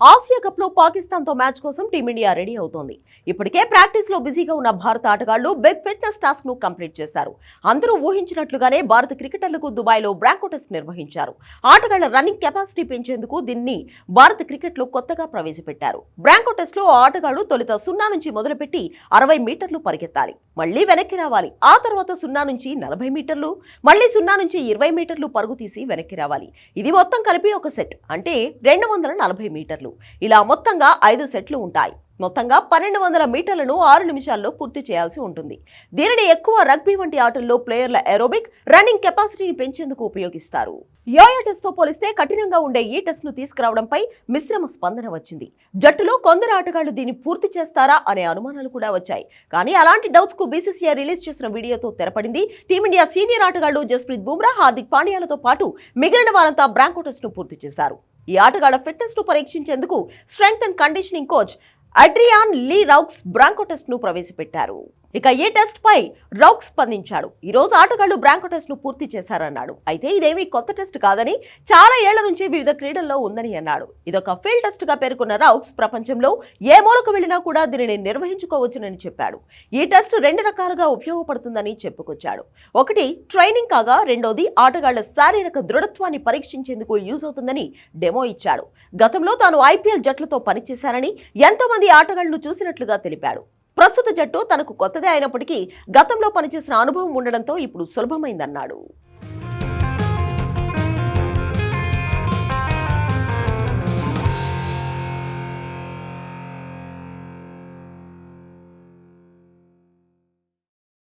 Asia కప్లో పాకిస్తాన్తో match కోసం టీమిండియా రెడీ అవుతోంది. ఇప్పటికే ప్రాక్టీస్లో బిజీగా ఉన్న భారత ఆటగాళ్ళు బిగ్ ఫిట్నెస్ టాస్క్ను కంప్లీట్ చేశారు. అందరూ ఊహించినట్లుగానే భారత క్రికెటర్లకు దుబాయ్లో బ్రాంకో టెస్ట్ నిర్వహించారు. ఆటగాళ్ళ రన్నింగ్ కెపాసిటీ పెంచేందుకు దీన్ని భారత క్రికెట్లో కొత్తగా ప్రవేశపెట్టారు. బ్రాంకో టెస్ట్లో ఆటగాళ్ళు తొలుత సున్నా నుంచి మొదలుపెట్టి అరవై మీటర్లు పరిగెత్తాలి. మళ్ళీ వెనక్కి రావాలి. ఆ తర్వాత సున్నా నుంచి నలభై మీటర్లు మళ్ళీ సున్నా నుంచి ఇరవై మీటర్లు పరుగు తీసి వెనక్కి రావాలి. ఇది మొత్తం కలిపి ఒక సెట్. అంటే రెండు వందల నలభై మీటర్లు. ఇలా మొత్తంగా ఐదు సెట్లు ఉంటాయి. మొత్తంగా పన్నెండు వందల మీటర్లను ఆరు నిమిషాల్లో పూర్తి చేయాల్సి ఉంటుంది. దీనిని ఎక్కువ రగ్బీ వంటి ఆటల్లో ప్లేయర్ల ఏరోబిక్ రన్నింగ్ కెపాసిటీని పెంచేందుకు ఉపయోగిస్తారు. యోయా టెస్ట్తో పోలిస్తే కఠినంగా ఉండే ఈ టెస్ట్ను తీసుకురావడంపై మిశ్రమ స్పందన వచ్చింది. జట్టులో కొందరు ఆటగాళ్ళు దీన్ని పూర్తి చేస్తారా అనే అనుమానాలు కూడా వచ్చాయి. కానీ అలాంటి డౌట్స్కు బీసీసీఐ రిలీజ్ చేసిన వీడియోతో తెరపడింది టీమిండియా సీనియర్ ఆటగాళ్ళు జస్ప్రీత్ బుమ్రా హార్దిక్ పాండ్యాలతో పాటు మిగిలిన వారంతా బ్రాంకో టెస్ట్ను పూర్తి చేశారు. ఈ ఆటగాళ్ళ ఫిట్నెస్ను పరీక్షించేందుకు strength and conditioning coach Adrian Le Roux Bronco టెస్ట్ను ప్రవేశపెట్టారు. ఇక ఏ టెస్ట్ పై రౌక్స్ స్పందించాడు. ఈ రోజు ఆటగాళ్ళు బ్రాంకో టెస్ట్ను పూర్తి చేశారన్నాడు. అయితే ఇదేమీ కొత్త టెస్ట్ కాదని చాలా ఏళ్ళ నుంచి వివిధ క్రీడల్లో ఉందని అన్నాడు. ఇదొక ఫీల్డ్ టెస్ట్గా పేర్కొన్న రౌక్స్ ప్రపంచంలో ఏ మూలకు వెళ్ళినా కూడా దీనిని నిర్వహించుకోవచ్చునని చెప్పాడు. ఈ టెస్ట్ రెండు రకాలుగా ఉపయోగపడుతుందని చెప్పుకొచ్చాడు. ఒకటి ట్రైనింగ్ కాగా రెండోది ఆటగాళ్ళ శారీరక దృఢత్వాన్ని పరీక్షించేందుకు యూజ్ అవుతుందని డెమో ఇచ్చాడు. గతంలో తాను ఐపీఎల్ జట్లతో పనిచేశానని ఎంతో మంది ఆటగాళ్ళను చూసినట్లుగా తెలిపాడు. ప్రస్తుత జట్టు తనకు కొత్తదే అయినప్పటికీ గతంలో పనిచేసిన అనుభవం ఉండడంతో ఇప్పుడు సులభమైందన్నాడు.